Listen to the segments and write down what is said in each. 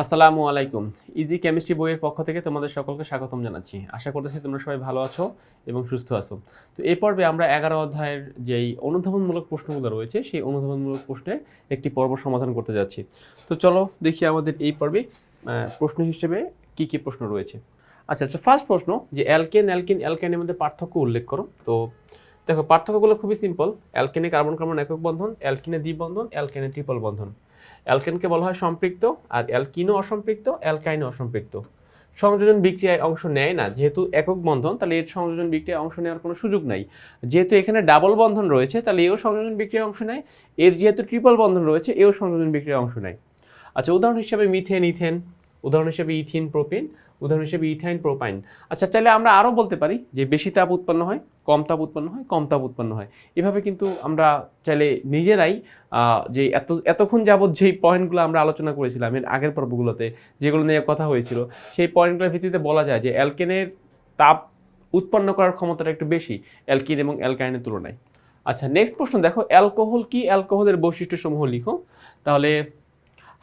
আসসালামু আলাইকুম। Easy chemistry বইয়ের পক্ষ থেকে তোমাদের সকলকে স্বাগতম জানাচ্ছি। আশা করতেছি তোমরা সবাই ভালো আছো এবং সুস্থ আছো। তো এই পর্বে আমরা এগারো অধ্যায়ের যেই অনুধাবনমূলক প্রশ্নগুলো রয়েছে, সেই অনুধাবনমূলক প্রশ্নের একটি পর্ব সমাধান করতে যাচ্ছি। তো চলো দেখি আমাদের এই পর্বে প্রশ্ন হিসেবে কি কি প্রশ্ন রয়েছে। আচ্ছা আচ্ছা ফার্স্ট প্রশ্ন যে অ্যালকেন, অ্যালকিন অ্যালকেনের মধ্যে পার্থক্য উল্লেখ করো। তো দেখো, পার্থক্যগুলো খুবই সিম্পল অ্যালকেনে কার্বন কার্বন একক বন্ধন, অ্যালকিনে দ্বিবন্ধন অ্যালকেনে ট্রিপল বন্ধন। অ্যালকেনকে বলা হয় সম্পৃক্ত, আর অ্যালকিনও অসম্পৃক্ত, অ্যালকাইনও অসম্পৃক্ত। সংযোজন বিক্রিয়ায় অংশ নেয় না, যেহেতু একক বন্ধন, তাহলে এর সংযোজন বিক্রিয়ায় অংশ নেওয়ার কোনো সুযোগ নাই। যেহেতু এখানে ডাবল বন্ধন রয়েছে, তাহলে এও সংযোজন বিক্রিয়ায় অংশ নেয়, এর যেহেতু ট্রিপল বন্ধন রয়েছে, এও সংযোজন বিক্রিয়ায় অংশ নেয়। আচ্ছা উদাহরণ হিসাবে মিথেন, ইথেন। উদাহরণ হিসাবে ইথিন, প্রোপিন। উদাহরণ হিসেবে ইথাইন প্রোপাইন। আচ্ছা চাইলে আমরা আরও বলতে পারি যে বেশি তাপ উৎপন্ন হয়, কম তাপ উৎপন্ন হয়, কম তাপ উৎপন্ন হয়। এভাবে কিন্তু আমরা চাইলে নিজেরাই যে এত, এতক্ষণ যাবৎ যেই পয়েন্টগুলো আমরা আলোচনা করেছিলাম এর আগের পর্বগুলোতে, যেগুলো নিয়ে কথা হয়েছিল, সেই পয়েন্টগুলোর ভিত্তিতে বলা যায় যে অ্যালকেনের তাপ উৎপন্ন করার ক্ষমতাটা একটু বেশি, অ্যালকিন এবং অ্যালকাইনের তুলনায়। আচ্ছা নেক্সট প্রশ্ন দেখো, অ্যালকোহল কি অ্যালকোহলের বৈশিষ্ট্যসমূহ লিখো। তাহলে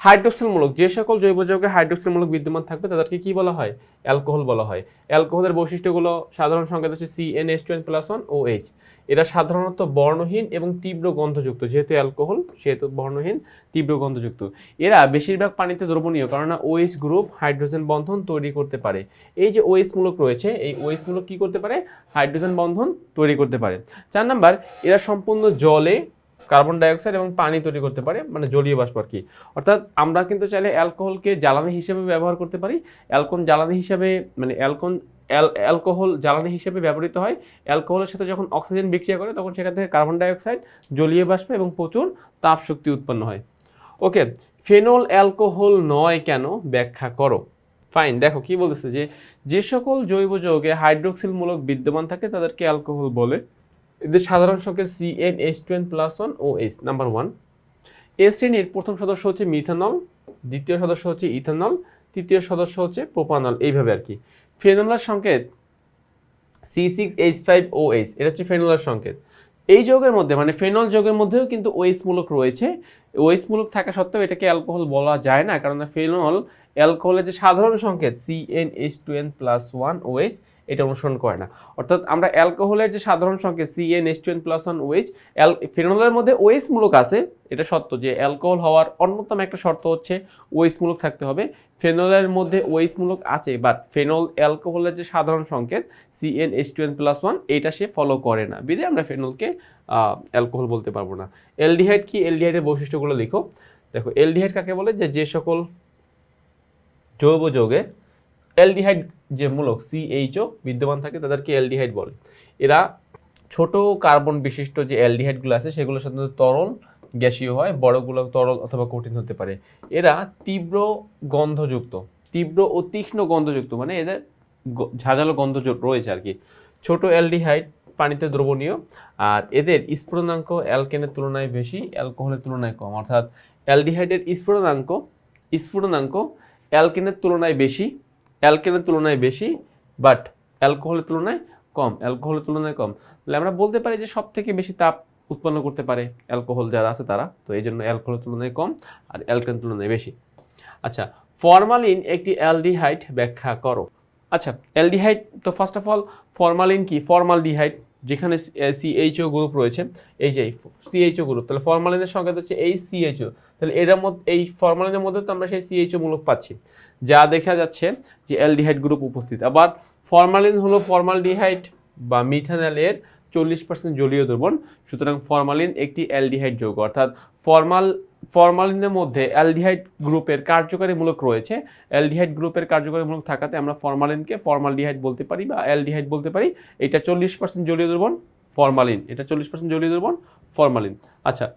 হাইড্রোক্সিলমূলক, যে সকল জৈব যৌগে হাইড্রোক্সিলমূলক বিদ্যমান থাকবে, তাদেরকে কি বলা হয়? অ্যালকোহল বলা হয়। অ্যালকোহলের বৈশিষ্ট্যগুলো সাধারণ সংকেত হচ্ছে C N S two N plus one O H এরা সাধারণত বর্ণহীন এবং তীব্র গন্ধযুক্ত, যেহেতু অ্যালকোহল, সেহেতু বর্ণহীন, তীব্র গন্ধযুক্ত। এরা বেশিরভাগ পানিতে দ্রবণীয়, কেননা ওএইচ গ্রুপ হাইড্রোজেন বন্ধন তৈরি করতে পারে। এই যে ওএইচ মূলক রয়েছে, এই ওএইচ মূলক কি করতে পারে? হাইড্রোজেন বন্ধন তৈরি করতে পারে। চার নাম্বার, এরা সম্পূর্ণ জলে কার্বন ডাইঅক্সাইড এবং পানি তৈরি করতে পারে মানে জলীয় বাষ্প আর কি। অর্থাৎ আমরা কিন্তু চাইলে অ্যালকোহলকে জ্বালানি হিসেবে ব্যবহার করতে পারি। অ্যালকোন জ্বালানি হিসেবে মানে অ্যালকোন অ্যাল, অ্যালকোহল জ্বালানি হিসেবে ব্যবহৃত হয়। অ্যালকোহলের সাথে যখন অক্সিজেন বিক্রিয়া করে, তখন সেখান থেকে কার্বন ডাইঅক্সাইড, জলীয় বাষ্প এবং প্রচুর তাপ শক্তি উৎপন্ন হয়। ওকে, ফেনল অ্যালকোহল নয় কেন? ব্যাখ্যা করো। ফাইন, দেখো কি বলতেছে যে যে সকল জৈব যৌগে হাইড্রোক্সিলমূলক বিদ্যমান থাকে, তাদেরকে অ্যালকোহল বলে। এদের সাধারণ সংখ্যা C N H two N plus one O H number one এ শ্রেণির প্রথম সদস্য হচ্ছে মিথানল দ্বিতীয় সদস্য হচ্ছে ইথানল তৃতীয় সদস্য হচ্ছে প্রোপানল এইভাবে আর কি। ফেনলার সংকেত C six H five O H এটা হচ্ছে ফেনলার সংকেত। এই যৌগের মধ্যে মানে ফেনল যৌগের মধ্যেও কিন্তু ওএইচ মূলক রয়েছে। ওএইচ মূলক থাকা সত্ত্বেও এটাকে অ্যালকোহল বলা যায় না, কারণ ফেনল অ্যালকোহলের যে সাধারণ সংকেত C N H two N plus one OH এটা অনুসরণ করে না। অর্থাৎ আমরা অ্যালকোহলের যে সাধারণ সংকেত C N H two N plus one OH অ্যাল ফেনলের মধ্যে ওএইচ মূলক আছে, এটা সত্য যে অ্যালকোহল হওয়ার অন্যতম একটা শর্ত হচ্ছে ওএইচ মূলক থাকতে হবে। ফেনলের মধ্যে ওএইচ মূলক আছে বাট ফেনল অ্যালকোহলের যে সাধারণ সংকেত C N H two N plus one এটা সে ফলো করে না। বিধে আমরা ফেনলকে অ্যালকোহল বলতে পারব না। এলডিহাইড কি? এলডিহাইডের বৈশিষ্ট্যগুলো লিখো। দেখো এলডিহাইড কাকে বলে? যে যে সকল জৈব যৌগে অ্যালডিহাইড যে মূলক সিএইচও বিদ্যমান থাকে, তাদেরকে অ্যালডিহাইড বলে। এরা ছোট কার্বন বিশিষ্ট যে অ্যালডিহাইডগুলো আছে, সেগুলো সাধারণত তরল, গ্যাসীয় হয়, বড়গুলো তরল অথবা কঠিন হতে পারে। এরা তীব্র গন্ধযুক্ত, তীব্র ও তীক্ষ্ণ গন্ধযুক্ত মানে এদের ঝাঁঝালো গন্ধ রয়েছে আর কি। ছোট অ্যালডিহাইড পানিতে দ্রবণীয়, আর এদের স্ফুটনাঙ্ক অ্যালকেনের তুলনায় বেশি, অ্যালকোহলের তুলনায় কম। অর্থাৎ অ্যালডিহাইডের স্ফুটনাঙ্ক স্ফুটনাঙ্ক অ্যালকেনের তুলনায় বেশি অ্যালকেনের তুলনায় বেশি বাট অ্যালকোহলের তুলনায় কম, অ্যালকোহলের তুলনায় কম। তাহলে আমরা বলতে পারি যে সব থেকে বেশি তাপ উৎপন্ন করতে পারে অ্যালকোহল যারা আছে তারা। তো এই জন্য অ্যালকোহলের তুলনায় কম আর অ্যালকেনের তুলনায় বেশি। আচ্ছা ফরমালিন একটি অ্যালডিহাইড ব্যাখ্যা করো। আচ্ছা অ্যালডিহাইড, তো ফার্স্ট অফ অল ফরমালিন কি? ফরমালডিহাইড, যেখানে সিএইচও গ্রুপ রয়েছে। এই যে সিএইচও গ্রুপ তাহলে ফরমালিনের সংকেত হচ্ছে এই সিএইচও তাহলে এটার মধ্যে, এই ফরমালিনের মধ্যে তো আমরা সেই সিএইচও মূলক পাচ্ছি। যা দেখা যাচ্ছে যে অ্যালডিহাইড গ্রুপ উপস্থিত। আবার ফরমালিন হলো ফরমালডিহাইড বা মিথানলের চল্লিশ পার্সেন্ট জলীয় দ্রবণ। সুতরাং ফরমালিন একটি অ্যালডিহাইড যৌগ। অর্থাৎ ফরমাল, ফরমালিনের মধ্যে অ্যালডিহাইড গ্রুপের কার্যকারী মূলক রয়েছে। অ্যালডিহাইড গ্রুপের কার্যকারীমূলক থাকাতে আমরা ফরমালিনকে ফরমালডিহাইড বলতে পারি বা অ্যালডিহাইড বলতে পারি। এটা চল্লিশ পার্সেন্ট জলীয় দ্রবণ, ফরমালিন। এটা চল্লিশ পার্সেন্ট জলীয় দ্রবণ, ফরমালিন। আচ্ছা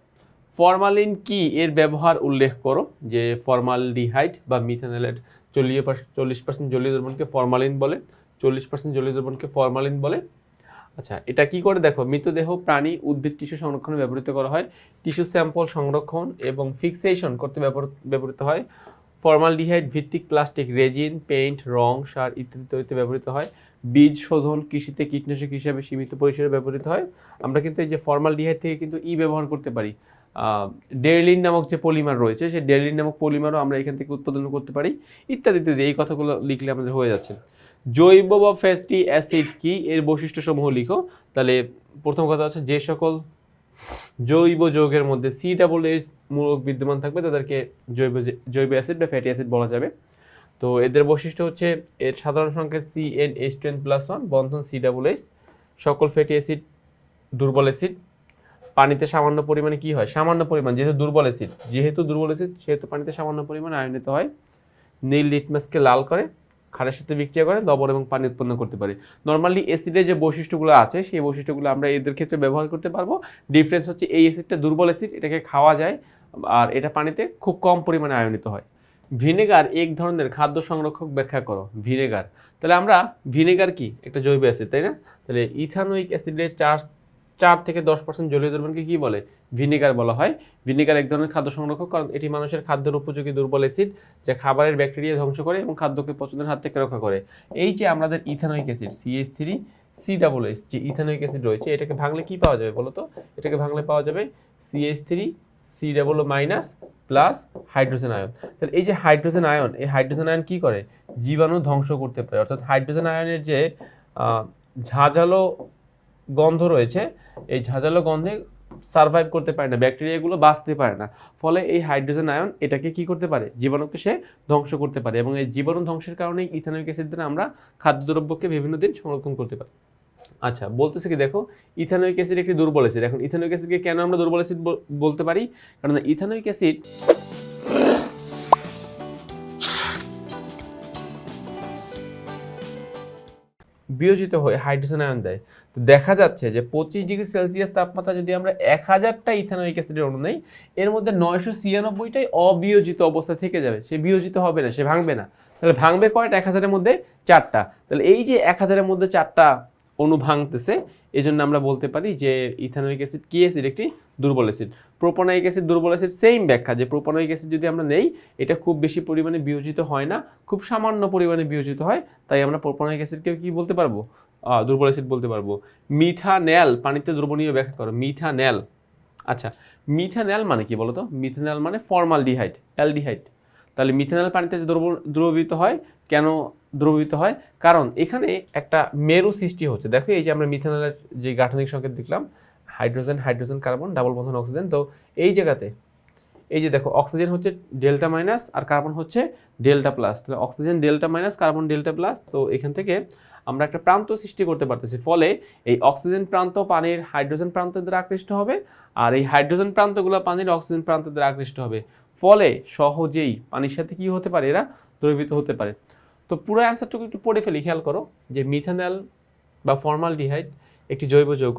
ফরমালিন কি? এর ব্যবহার উল্লেখ করো যে ফরমালডিহাইড বা মিথানলের চল্লিশ চল্লিশ পার্সেন্ট জলীয় দ্রবণকে ফরমালিন বলে, চল্লিশ পার্সেন্ট জলীয় দ্রবণকে ফরমালিন বলে। আচ্ছা এটা কি করে? দেখো, মৃতদেহ প্রাণী উদ্ভিদ টিস্যু সংরক্ষণে ব্যবহৃত করা হয়। টিস্যু স্যাম্পল সংরক্ষণ এবং ফিক্সেশন করতে ব্যবহৃত- হয়। ফর্মালডিহাইড ভিত্তিক প্লাস্টিক, রেজিন, পেইন্ট, রং, সার ইত্যাদি তৈরিতে ব্যবহৃত হয়। বীজ শোধন কৃষিতে কীটনাশক হিসাবে সীমিত পরিসরে ব্যবহৃত হয়। আমরা কিন্তু এই যে ফর্মালডিহাইড থেকে কিন্তু ই ব্যবহার করতে পারি। ডেরলিন নামক যে পলিমার রয়েছে, সেই ডেরলিন নামক পলিমারও আমরা এখান থেকে উৎপাদন করতে পারি। ইত্যাদি ইত্যাদি, এই কথাগুলো লিখলে আমাদের হয়ে যাচ্ছে। জৈব বা ফ্যাটি অ্যাসিড কি? এর বৈশিষ্ট্যসমূহ লিখো। তাহলে প্রথম কথা হচ্ছে যে সকল জৈব যৌগের মধ্যে সি ডাবল এস মূলক বিদ্যমান থাকবে, তাদেরকে জৈব জৈব অ্যাসিড বা ফ্যাটি অ্যাসিড বলা যাবে। তো এদের বৈশিষ্ট্য হচ্ছে, এর সাধারণ সংখ্যা C N S ten plus one বন্ধন সি ডাবল এস সকল ফ্যাটি অ্যাসিড দুর্বল অ্যাসিড পানিতে সামান্য পরিমাণে কি হয়? সামান্য পরিমাণ, যেহেতু দুর্বল অ্যাসিড যেহেতু দুর্বল অ্যাসিড সেহেতু পানিতে সামান্য পরিমাণে আয়নিত হয়। নীল লিটমাসকে লাল করে ক্ষারের সাথে বিক্রিয়া করে, লবণ এবং পানি উৎপন্ন করতে পারে। নর্মালি অ্যাসিডের যে বৈশিষ্ট্যগুলো আছে, সেই বৈশিষ্ট্যগুলো আমরা এদের ক্ষেত্রে ব্যবহার করতে পারব। ডিফারেন্স হচ্ছে এই অ্যাসিডটা দুর্বল অ্যাসিড এটাকে খাওয়া যায় আর এটা পানিতে খুব কম পরিমাণে আয়নিত হয়। ভিনেগার এক ধরনের খাদ্য সংরক্ষক ব্যাখ্যা করো ভিনেগার তাহলে আমরা ভিনেগার কি? একটা জৈব অ্যাসিড তাই না? তাহলে ইথানোইক অ্যাসিডের চার চার থেকে দশ পার্সেন্ট জলীয় দ্রবণকে কি বলে? ভিনেগার বলা হয়। ভিনেগার এক ধরনের খাদ্য সংরক্ষক, কারণ এটি মানুষের খাদ্যের উপযোগী দুর্বল অ্যাসিড যা খাবারের ব্যাকটেরিয়া ধ্বংস করে এবং খাদ্যকে পচনের হাত থেকে রক্ষা করে। এই যে আমাদের ethanoic acid CH three C double S যে ইথানোইক অ্যাসিড রয়েছে, এটাকে ভাঙলে কি পাওয়া যাবে বলো তো এটাকে ভাঙলে পাওয়া যাবে CH three C double minus plus hydrogen ion তাহলে এই যে হাইড্রোজেন আয়ন এই হাইড্রোজেন আয়ন কি করে? জীবাণু ধ্বংস করতে পারে। অর্থাৎ হাইড্রোজেন আয়নের যে ঝাঁঝালো গন্ধ রয়েছে, এই ঝাঁঝালো গন্ধে সার্ভাইভ করতে পারে না ব্যাকটেরিয়াগুলো বাঁচতে পারে না। ফলে এই হাইড্রোজেন আয়ন এটাকে কি করতে পারে? জীবাণুকে সে ধ্বংস করতে পারে এবং এই জীবাণু ধ্বংসের কারণে ইথানোইক অ্যাসিড দ্বারা আমরা খাদ্যদ্রব্যকে বিভিন্ন দিন সংরক্ষণ করতে পারি। আচ্ছা বলতেছে কি, দেখো ইথানোইক অ্যাসিড একটি দুর্বল অ্যাসিড এখন ইথানোইক অ্যাসিডকে কেন আমরা দুর্বল অ্যাসিড বলতে পারি? কারণ ইথানোইক অ্যাসিড বিয়োজিত হয়ে হাইড্রোজেন আয়ন দেয়। তো দেখা যাচ্ছে যে পঁচিশ ডিগ্রি সেলসিয়াস তাপমাত্রা যদি আমরা এক হাজারটা ইথানোয়িক অ্যাসিডের অণু নেই, এর মধ্যে নয়শো ছিয়ানব্বইটাই অবিয়োজিত অবস্থা থেকে যাবে। সে বিয়োজিত হবে না, সে ভাঙবে না। তাহলে ভাঙবে কয়টা? এক হাজারের মধ্যে চারটা। তাহলে এই যে এক হাজারের মধ্যে চারটা অণু ভাঙতেছে এই জন্য আমরা বলতে পারি যে ইথানোইক অ্যাসিড কি অ্যাসিড? একটি দুর্বল অ্যাসিড। প্রোপোনাইক অ্যাসিড, দুর্বল অ্যাসিড সেম ব্যাখ্যা যে প্রোপোনাইক অ্যাসিড যদি আমরা নেই, এটা খুব বেশি পরিমাণে বিয়োজিত হয় না, খুব সামান্য পরিমাণে বিয়োজিত হয়, তাই আমরা প্রোপোনাইক অ্যাসিডকে কি বলতে পারব? দুর্বল অ্যাসিড বলতে পারব। মিথানেল, পানিতে দ্রবণীয় ব্যাখ্যা করো, মিথানেল। আচ্ছা মিথানেল মানে কি বলতো? মিথানেল মানে ফর্মাল ফর্মালডিহাইড অ্যালডিহাইড তাহলে মিথানেল পানিতে দ্রব দ্রবীভূত হয় কেন দ্রবীভূত হয়। কারণ এখানে একটা মেরু সৃষ্টি হচ্ছে। দেখো এই যে আমরা মিথানেলের যে গাঠনিক সংকেত দেখলাম, হাইড্রোজেন হাইড্রোজেন, কার্বন, ডাবল বন্ধন, অক্সিজেন। তো এই জায়গাতে, এই যে দেখো, অক্সিজেন হচ্ছে ডেল্টা মাইনাস আর কার্বন হচ্ছে ডেল্টা প্লাস। তাহলে oxygen delta minus, carbon delta plus. তো এখান থেকে আমরা একটা প্রান্ত সৃষ্টি করতে পারতেছি। ফলে এই অক্সিজেন প্রান্ত পানির হাইড্রোজেন প্রান্তের দ্বারা আকৃষ্ট হবে আর এই হাইড্রোজেন প্রান্তগুলো পানির অক্সিজেন প্রান্তের দ্বারা আকৃষ্ট হবে। ফলে সহজেই পানির সাথে কি হতে পারে? এরা দ্রবীভূত হতে পারে। তো পুরো অ্যান্সারটুকু একটু পড়ে ফেলি, খেয়াল করো যে মিথানল বা ফর্মালডিহাইড একটি জৈব যৌগ।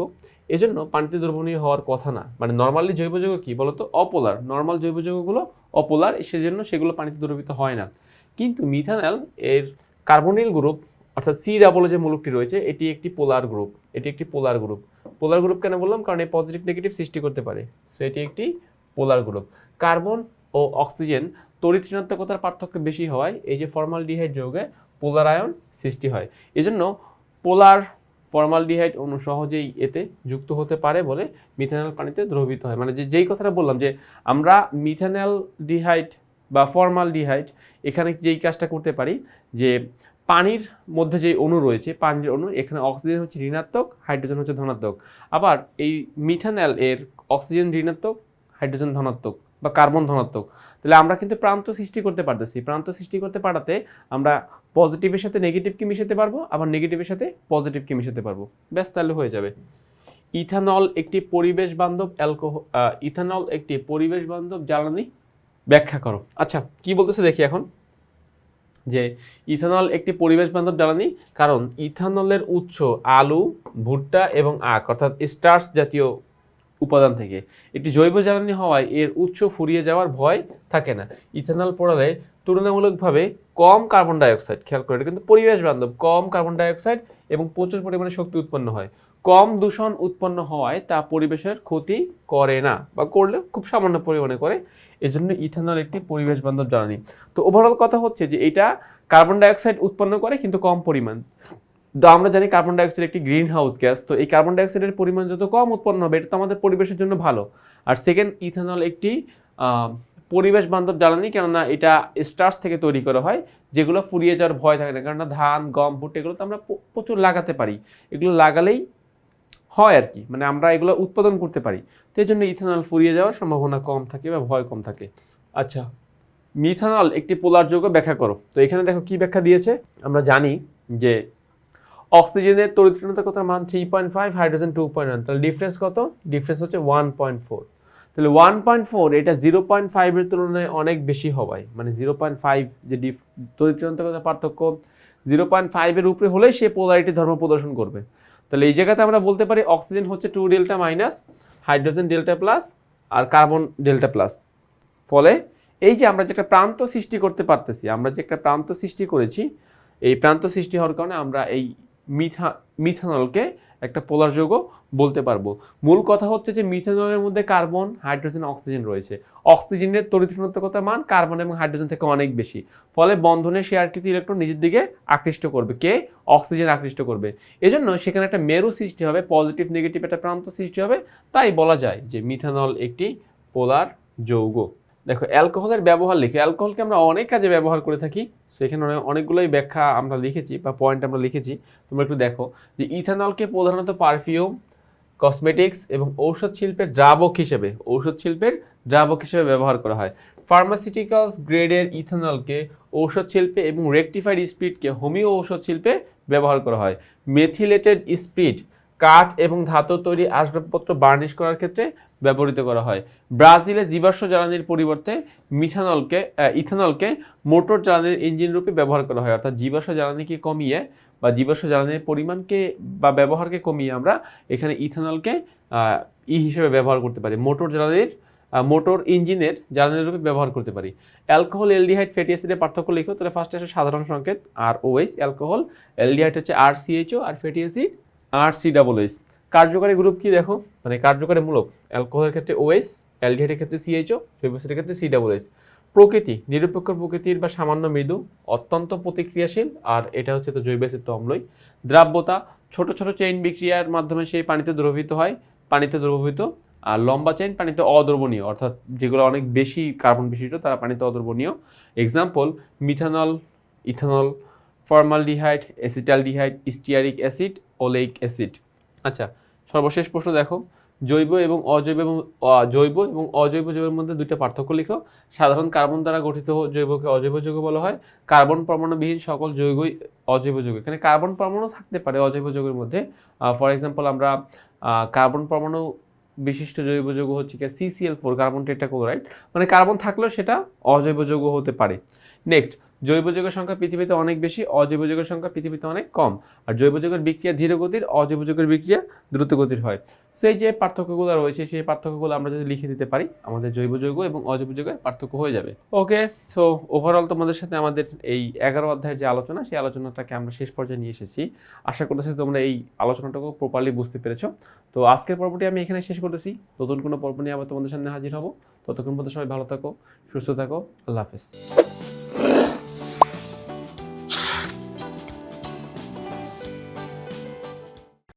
এজন্য পানিতে দ্রবণীয় হওয়ার কথা না। মানে নর্মালি জৈব যৌগ কি বলতো? অপোলার। নর্মাল জৈব যৌগগুলো অপোলার, সেজন্য সেগুলো পানিতে দ্রবীভূত হয় না। কিন্তু মিথানল এর কার্বনিল গ্রুপ অর্থাৎ সি ডাবল যে মূলকটি রয়েছে, এটি একটি পোলার গ্রুপ এটি একটি পোলার গ্রুপ পোলার গ্রুপ কেন বললাম? কারণ এই পজিটিভ নেগেটিভ সৃষ্টি করতে পারে। সো এটি একটি পোলার গ্রুপ কার্বন ও অক্সিজেন তড়িৎ ঋণাত্মকতার পার্থক্য বেশি হওয়ায় এই যে ফর্মালডিহাইড যৌগে পোলার আয়ন সৃষ্টি হয়। এজন্য পোলার ফর্মালডিহাইড অণু সহজেই এতে যুক্ত হতে পারে বলে মিথানল পানিতে দ্রবীভূত হয়। মানে যে, যেই কথাটা বললাম যে, আমরা মিথানল ডিহাইড বা ফর্মালডিহাইড এখানে যেই কাজটা করতে পারি যে, পানির মধ্যে যে অণু রয়েছে, পানির অণু, এখানে অক্সিজেন হচ্ছে ঋণাত্মক, হাইড্রোজেন হচ্ছে ধনাত্মক। আবার এই মিথানল এর অক্সিজেন ঋণাত্মক, হাইড্রোজেন ধনাত্মক। বা কার্বন ধনাত্মক। তাহলে আমরা কিন্তু প্রান্ত সৃষ্টি করতে পারতেছি। প্রান্ত সৃষ্টি করতে পারাতে আমরা পজিটিভের সাথে নেগেটিভকে মিশাতে পারব, আবার নেগেটিভের সাথে পজিটিভকে মিশাতে পারব। ব্যাস, তাহলে হয়ে যাবে। ইথানল একটি পরিবেশ বান্ধব অ্যালকোহল ইথানল একটি পরিবেশ বান্ধব জ্বালানি। ব্যাখ্যা করো। আচ্ছা কি বলতেছে দেখি এখন? যে ইথানল একটি পরিবেশ বান্ধব জ্বালানি, কারণ ইথানলের উৎস আলু, ভুট্টা এবং আখ, অর্থাৎ স্টার্চ জাতীয় উপাদান থেকে। একটি জৈব জ্বালানি হওয়ায় এর উৎস ফুরিয়ে যাওয়ার ভয় থাকে না। ইথানল পোড়ালে তুলনামূলকভাবে কম কার্বন ডাইঅক্সাইড, খেয়াল করে, এটা কিন্তু পরিবেশ বান্ধব, কম কার্বন ডাইঅক্সাইড এবং প্রচুর পরিমাণে শক্তি উৎপন্ন হয়। কম দূষণ উৎপন্ন হওয়ায় তা পরিবেশের ক্ষতি করে না বা করলে খুব সামান্য পরিমাণে করে। এজন্য ইথানল একটি পরিবেশ বান্ধব জ্বালানি। তো ওভারঅল কথা হচ্ছে যে এটা কার্বন ডাইঅক্সাইড উৎপন্ন করে কিন্তু কম পরিমাণ। তো আমরা জানি কার্বন ডাইঅক্সাইড একটি গ্রিন হাউস গ্যাস, তো এই কার্বন ডাইঅক্সাইডের পরিমাণ যত কম উৎপন্ন হবে, এটা তো আমাদের পরিবেশের জন্য ভালো। আর সেকেন্ড ইথানল একটি পরিবেশ বান্ধব জ্বালানি, কেননা এটা স্টার্চ থেকে তৈরি করা হয়, যেগুলো ফুরিয়ে যাওয়ার ভয় থাকে না, কেননা ধান, গম, ভুট্টা এগুলো তো আমরা প্রচুর লাগাতে পারি। এগুলো লাগালেই হয় আর কি মানে আমরা এগুলো উৎপাদন করতে পারি। তো এই জন্য ইথানল ফুরিয়ে যাওয়ার সম্ভাবনা কম থাকে বা ভয় কম থাকে। আচ্ছা মিথানল একটি পোলার যৌগ ব্যাখ্যা করো। তো এখানে দেখো কি ব্যাখ্যা দিয়েছে? আমরা জানি যে অক্সিজেনের তরিৎকতার মান three point five hydrogen two point one তাহলে ডিফারেন্স কত? ডিফারেন্স হচ্ছে ওয়ান পয়েন্ট ফোর তাহলে ওয়ান পয়েন্ট ফোর এটা জিরো পয়েন্ট ফাইভের তুলনায় অনেক বেশি হওয়ায়। মানে জিরো পয়েন্ট ফাইভ যে ডিফ তরিৎকতার পার্থক্য? জিরো পয়েন্ট ফাইভের উপরে হলেই সে পোলারিটি ধর্ম প্রদর্শন করবে। তাহলে এই জায়গাতে আমরা বলতে পারি অক্সিজেন হচ্ছে two delta minus hydrogen delta plus আর কার্বন ডেল্টা প্লাস ফলে এই যে আমরা যে একটা প্রান্ত সৃষ্টি করতে পারতেছি, আমরা যে একটা প্রান্ত সৃষ্টি করেছি, এই প্রান্ত সৃষ্টি হওয়ার কারণে আমরা এই মিথা, মিথানলকে একটা পোলার যৌগ বলতে পারব। মূল কথা হচ্ছে যে মিথানলের মধ্যে কার্বন, হাইড্রোজেন, অক্সিজেন রয়েছে। অক্সিজেনের তরিৎকতার মান কার্বন এবং হাইড্রোজেন থেকে অনেক বেশি। ফলে বন্ধনে শেয়ারকৃত ইলেকট্রন নিজের দিকে আকৃষ্ট করবে। কে? অক্সিজেন আকৃষ্ট করবে। এজন্য সেখানে একটা মেরু সৃষ্টি হবে, পজিটিভ, নেগেটিভ একটা প্রান্ত সৃষ্টি হবে। তাই বলা যায় যে মিথানল একটি পোলার যৌগ। দেখো, অ্যালকোহলের ব্যবহার লিখে, অ্যালকোহলকে আমরা অনেক কাজে ব্যবহার করে থাকি, সেখানে অনেক, অনেকগুলোই ব্যাখ্যা আমরা লিখেছি বা পয়েন্ট আমরা লিখেছি। তোমরা একটু দেখো যে ইথানলকে প্রধানত পারফিউম, কসমেটিক্স এবং ঔষধ শিল্পের দ্রাবক হিসেবে, ঔষধ শিল্পের দ্রাবক হিসেবে ব্যবহার করা হয়। ফার্মাসিউটিক্যালস গ্রেডের ইথানলকে ঔষধ শিল্পে এবং রেকটিফাইড স্পিডকে হোমিও ঔষধ শিল্পে ব্যবহার করা হয়। মেথিলেটেড স্পিড কাঠ এবং ধাতু তৈরি আসবাবপত্র বার্নিশ করার ক্ষেত্রে ব্যবহৃত করা হয়। ব্রাজিলে জীবাশ্ম জ্বালানির পরিবর্তে মিথানলকে ইথানলকে মোটর জ্বালানির ইঞ্জিন রূপে ব্যবহার করা হয়। অর্থাৎ জীবাশ্ম জ্বালানিকে কমিয়ে বা জীবাশ্ম জ্বালানির পরিমাণকে বা ব্যবহারকে কমিয়ে আমরা এখানে ইথানলকে ই হিসেবে ব্যবহার করতে পারি। মোটর জ্বালানির মোটর ইঞ্জিনের জ্বালানির রূপে ব্যবহার করতে পারি। অ্যালকোহল এলডিহাইড ফ্যাটি অ্যাসিডের পার্থক্য লিখো। তাহলে ফার্স্টে আসে সাধারণ সংকেত আর ওএইচ অ্যালকোহল। এলডিহাইড হচ্ছে আর সিএইচও আর ফ্যাটি অ্যাসিড আর সি ডাবল এইচ কার্যকারী গ্রুপ কি দেখো? মানে কার্যকারী মূলক অ্যালকোহলের ক্ষেত্রে ওএইচ অ্যালডিহাইডের ক্ষেত্রে সিএইচও জৈব অ্যাসিডের ক্ষেত্রে সি ডাবল এইচ প্রকৃতি, নিরপেক্ষ প্রকৃতির বা সামান্য মৃদু, অত্যন্ত প্রতিক্রিয়াশীল, আর এটা হচ্ছে তো জৈব অ্যাসিড অম্লই। দ্রাব্যতা, ছোট ছোট চেইন বিক্রিয়ার মাধ্যমে সেই পানিতে দ্রবীভূত হয়, পানিতে দ্রবীভূত, আর লম্বা চেইন পানিতে অদ্রবণীয়, অর্থাৎ যেগুলো অনেক বেশি কার্বন বিশিষ্ট, তারা পানিতে অদ্রবণীয়। Example methanol ethanol formaldehyde acetaldehyde stearic acid oleic acid আচ্ছা সর্বশেষ প্রশ্ন দেখো। জৈব এবং অজৈব এবং জৈব এবং অজৈব যৌগের মধ্যে দুইটা পার্থক্য লিখো। সাধারণ কার্বন দ্বারা গঠিত জৈবকে অজৈব যৌগ বলা হয়। কার্বন পরমাণুবিহীন সকল যৌগই অজৈব যৌগ। এখানে কার্বন পরমাণু থাকতে পারে অজৈব যৌগের মধ্যে। ফর এক্সাম্পল আমরা কার্বন পরমাণু বিশিষ্ট জৈব যৌগ হচ্ছে কি সিসিএল ফোর কার্বন টেট্রাক্লোরাইড মানে কার্বন থাকলেও সেটা অজৈব যৌগ হতে পারে। নেক্সট জৈব যৌগের সংখ্যা পৃথিবীতে অনেক বেশি, অজৈব যৌগের সংখ্যা পৃথিবীতে অনেক কম। আর জৈব যৌগের বিক্রিয়া ধীর গতির অজৈব যৌগের বিক্রিয়া দ্রুত গতির হয়। সো এই যে পার্থক্যগুলো রয়েছে, সেই পার্থক্যগুলো আমরা যদি লিখে দিতে পারি, আমাদের জৈব যৌগ এবং অজৈব যৌগের পার্থক্য হয়ে যাবে। ওকে সো ওভারঅল তোমাদের সাথে আমাদের এই এগারো অধ্যায়ের যে আলোচনা, সেই আলোচনাটাকে আমরা শেষ পর্যায়ে নিয়ে এসেছি। আশা করতেছি তোমরা এই আলোচনাটাকে প্রপারলি বুঝতে পেরেছ। তো আজকের পর্বটি আমি এখানে শেষ করতেছি। নতুন কোনো পর্ব নিয়ে আবার তোমাদের সামনে হাজির হব। ততক্ষণ পর্যন্ত সবাই ভালো থাকো, সুস্থ থাকো। আল্লাহ হাফেজ।